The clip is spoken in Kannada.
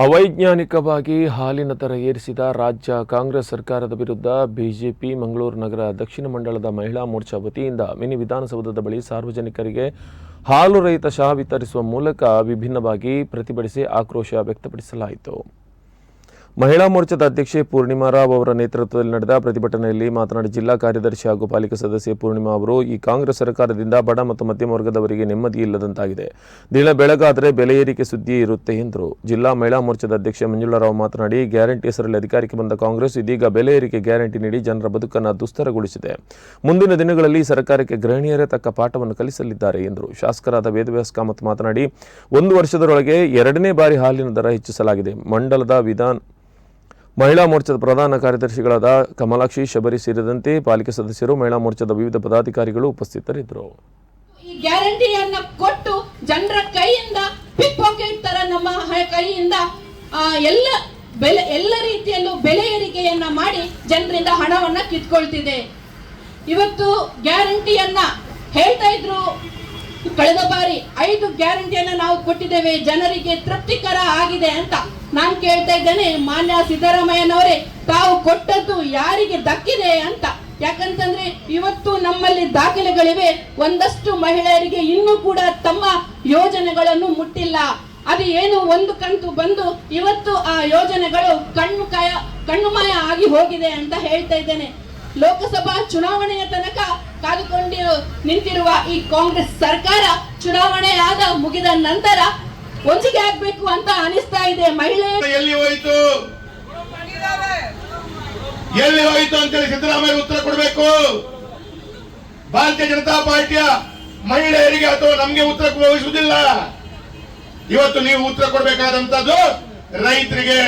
ಅವೈಜ್ಞಾನಿಕವಾಗಿ ಹಾಲಿನ ದರ ಏರಿಸಿದ ರಾಜ್ಯ ಕಾಂಗ್ರೆಸ್ ಸರ್ಕಾರದ ವಿರುದ್ಧ ಬಿಜೆಪಿ ಮಂಗಳೂರು ನಗರ ದಕ್ಷಿಣ ಮಂಡಳದ ಮಹಿಳಾ ಮೋರ್ಚಾ ವತಿಯಿಂದ ಮಿನಿ ವಿಧಾನಸೌಧದ ಬಳಿ ಸಾರ್ವಜನಿಕರಿಗೆ ಹಾಲು ರಹಿತ ಶಾ ವಿತರಿಸುವ ಮೂಲಕ ವಿಭಿನ್ನವಾಗಿ ಪ್ರತಿಭಟಿಸಿ ಆಕ್ರೋಶ ವ್ಯಕ್ತಪಡಿಸಲಾಯಿತು. ಮಹಿಳಾ ಮೋರ್ಚಾದ ಅಧ್ಯಕ್ಷೆ ಪೂರ್ಣಿಮಾ ರಾವ್ ಅವರ ನೇತೃತ್ವದಲ್ಲಿ ನಡೆದ ಪ್ರತಿಭಟನೆಯಲ್ಲಿ ಮಾತನಾಡಿ ಜಿಲ್ಲಾ ಕಾರ್ಯದರ್ಶಿ ಹಾಗೂ ಪಾಲಿಕೆ ಸದಸ್ಯೆ ಪೂರ್ಣಿಮಾ ಅವರು, ಈ ಕಾಂಗ್ರೆಸ್ ಸರ್ಕಾರದಿಂದ ಬಡ ಮತ್ತು ಮಧ್ಯಮ ವರ್ಗದವರಿಗೆ ನೆಮ್ಮದಿ ಇಲ್ಲದಂತಾಗಿದೆ. ದಿನ ಬೆಳಗಾದರೆ ಬೆಲೆ ಏರಿಕೆ ಸುದ್ದಿ ಇರುತ್ತೆ ಎಂದರು. ಜಿಲ್ಲಾ ಮಹಿಳಾ ಮೋರ್ಚಾದ ಅಧ್ಯಕ್ಷೆ ಮಂಜುಳಾ ರಾವ್ ಮಾತನಾಡಿ, ಗ್ಯಾರಂಟಿ ಹೆಸರಲ್ಲಿ ಅಧಿಕಾರಕ್ಕೆ ಬಂದ ಕಾಂಗ್ರೆಸ್ ಇದೀಗ ಬೆಲೆ ಏರಿಕೆ ಗ್ಯಾರಂಟಿ ನೀಡಿ ಜನರ ಬದುಕನ್ನು ದುಸ್ತರಗೊಳಿಸಿದೆ. ಮುಂದಿನ ದಿನಗಳಲ್ಲಿ ಸರ್ಕಾರಕ್ಕೆ ಗೃಹಿಣಿಯರೇ ತಕ್ಕ ಪಾಠವನ್ನು ಕಲಿಸಲಿದ್ದಾರೆ ಎಂದರು. ಶಾಸಕರಾದ ವೇದವ್ಯಾಸ ಕಾಮತ್ ಮಾತನಾಡಿ, ಒಂದು ವರ್ಷದೊಳಗೆ ಎರಡನೇ ಬಾರಿ ಹಾಲಿನ ದರ ಹೆಚ್ಚಿಸಲಾಗಿದೆ. ಮಂಡಲದ ವಿಧಾನ ಮಹಿಳಾ ಮೋರ್ಚಾದ ಪ್ರಧಾನ ಕಾರ್ಯದರ್ಶಿಗಳಾದ ಕಮಲಾಕ್ಷಿ, ಶಬರಿ ಸೇರಿದಂತೆ ಪಾಲಿಕೆ ಸದಸ್ಯರು ಮಹಿಳಾ ಮೋರ್ಚಾದ ವಿವಿಧ ಪದಾಧಿಕಾರಿಗಳು ಉಪಸ್ಥಿತರಿದ್ದರು. ಈ ಗ್ಯಾರಂಟಿಯನ್ನ ಕೊಟ್ಟು ಜನರ ಕೈಯಿಂದ ಪಿಕ್ ಪಾಕೆಟ್ ತರ ನಮ್ಮ ಕೈಯಿಂದ ಎಲ್ಲ ಬೆಲೆ, ಎಲ್ಲ ರೀತಿಯಲ್ಲೂ ಬೆಲೆ ಏರಿಕೆಯನ್ನ ಮಾಡಿ ಜನರಿಂದ ಹಣವನ್ನ ಕಿತ್ಕೊಳ್ತಿದೆ. ಇವತ್ತು ಗ್ಯಾರಂಟಿಯನ್ನ ಹೇಳ್ತಾ ಇದ್ರು. ಕಳೆದ ಬಾರಿ ಐದು ಗ್ಯಾರಂಟಿಯನ್ನ ನಾವು ಕೊಟ್ಟಿದ್ದೇವೆ. ಜನರಿಗೆ ತೃಪ್ತಿಕರ ಆಗಿದೆ ಅಂತ. ನಾನು ಕೇಳ್ತಾ ಇದ್ದೇನೆ, ಮಾನ್ಯ ಸಿದ್ದರಾಮಯ್ಯನವರೇ, ತಾವು ಕೊಟ್ಟದ್ದು ಯಾರಿಗೆ ದಕ್ಕಿದೆ ಅಂತ. ಯಾಕಂತಂದ್ರೆ ಇವತ್ತು ನಮ್ಮಲ್ಲಿ ದಾಖಲೆಗಳಿವೆ, ಒಂದಷ್ಟು ಮಹಿಳೆಯರಿಗೆ ಇನ್ನೂ ಕೂಡ ತಮ್ಮ ಯೋಜನೆಗಳನ್ನು ಮುಟ್ಟಿಲ್ಲ. ಅದು ಏನು ಒಂದು ಕಂತು ಬಂದು ಇವತ್ತು ಆ ಯೋಜನೆಗಳು ಕಣ್ಣು ಕಾಯ ಕಣ್ಣುಮಾಯ ಆಗಿ ಹೋಗಿದೆ ಅಂತ ಹೇಳ್ತಾ ಇದ್ದೇನೆ. ಲೋಕಸಭಾ ಚುನಾವಣೆಯ ತನಕ ಕಾದುಕೊಂಡಿರು ನಿಂತಿರುವ ಈ ಕಾಂಗ್ರೆಸ್ ಸರ್ಕಾರ ಚುನಾವಣೆ ಆದ ಮುಗಿದ ನಂತರ ಒಂದಿಗೆ ಆಗ್ಬೇಕು ಅಂತ ಅನಿಸ್ತಾ ಇದೆ, ಮಹಿಳೆ. ಎಲ್ಲಿ ಹೋಯಿತು? ಎಲ್ಲಿ ಹೋಯಿತು ಅಂತೇಳಿ ಸಿದ್ದರಾಮಯ್ಯ ಉತ್ತರ ಕೊಡಬೇಕು. ಭಾರತೀಯ ಜನತಾ ಪಾರ್ಟಿಯ ಮಹಿಳೆಯರಿಗೆ ಅಥವಾ ನಮಗೆ ಉತ್ತರ ವಹಿಸುವುದಿಲ್ಲ ಇವತ್ತು ನೀವು ಉತ್ತರ ಕೊಡಬೇಕಾದಂತದ್ದು ರೈತರಿಗೆ.